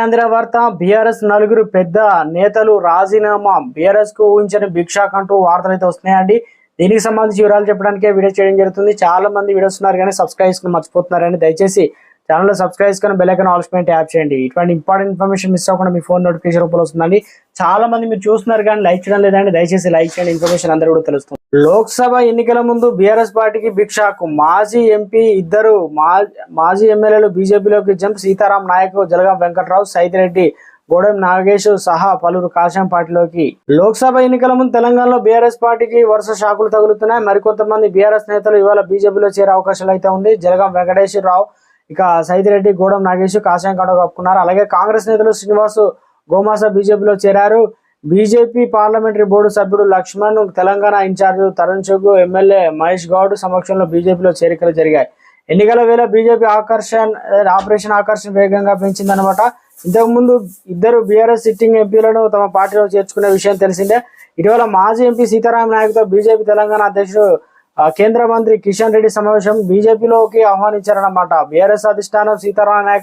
ఆంధ్ర వార్త. బీఆర్ఎస్ నలుగురు పెద్ద నేతలు రాజీనామా బీఆర్ఎస్కు ఊహించని భిక్షాక్ అంటూ వార్తలు అయితే వస్తున్నాయండి. దీనికి సంబంధించి వివరాలు చెప్పడానికే వీడియో చేయడం జరుగుతుంది. చాలా మంది వీడియోస్ ఉన్నారు కానీ సబ్స్క్రైబ్ చేసుకుని మర్చిపోతున్నారని దయచేసి ఛానల్ సబ్స్క్రైబ్ చేసుకుని బెల్ ఐకాన్ యాప్ చేయండి. ఇటువంటి ఇంపార్టెంట్ ఇన్ఫర్మేషన్ మిస్ అవ్వకుండా మీ ఫోన్ నోటిఫికేషన్ రూపంలో వస్తుందండి. చాలా మంది మీరు చూస్తున్నారు కానీ లైక్ చేయడం లేదండి. దయచేసి లైక్ చేయండి. ఇన్ఫర్మేషన్ అందరూ కూడా తెలుస్తుంది. లోక్సభ ఎన్నికల ముందు బీఆర్ఎస్ పార్టీకి భిక్షాకు మాజీ ఎంపీ ఇద్దరు మా- మాజీ ఎమ్మెల్యేలు బీజేపీలోకి జంప్. సీతారాం నాయక్ జలగాం వెంకట్రావు సైతిరెడ్డి గోడెం నాగేష్ సహా పలువురు కాషాయం పార్టీలోకి. లోక్సభ ఎన్నికల ముందు తెలంగాణలో బీఆర్ఎస్ పార్టీకి వరుస షాకులు తగులుతున్నాయి. మరికొంతమంది బీఆర్ఎస్ నేతలు ఇవాళ బీజేపీలో చేరే అవకాశాలు అయితే ఉంది జలగాం వెంకటేశ్వరరావు ఇక సైదిరెడ్డి గూడెం నాగేష్ కాషాయం కండ కప్పుకున్నారు. అలాగే కాంగ్రెస్ నేతలు శ్రీనివాస్ గోమాస బీజేపీలో చేరారు. బీజేపీ పార్లమెంటరీ బోర్డు సభ్యుడు లక్ష్మణ్ తెలంగాణ ఇన్ఛార్జ్ తరుణ్ చుగ్ ఎమ్మెల్యే మహేష్ గౌడ్ సమక్షంలో బీజేపీలో చేరికలు జరిగాయి. ఎన్నికల వేళ బీజేపీ ఆకర్షణ ఆపరేషన్ ఆకర్షణ వేగంగా పెంచిందనమాట ఇంతకుముందు ఇద్దరు బీఆర్ఎస్ సిట్టింగ్ ఎంపీలను తమ పార్టీలో చేర్చుకునే విషయం తెలిసిందే. ఇటీవల మాజీ ఎంపీ సీతారాం నాయక్తో బీజేపీ తెలంగాణ అధ్యక్షుడు కేంద్ర మంత్రి కిషన్ రెడ్డి సమావేశం బీజేపీలోకి ఆహ్వానించారన్నమాట. బీఆర్ఎస్ అధిష్టానం సీతారామ నాయక్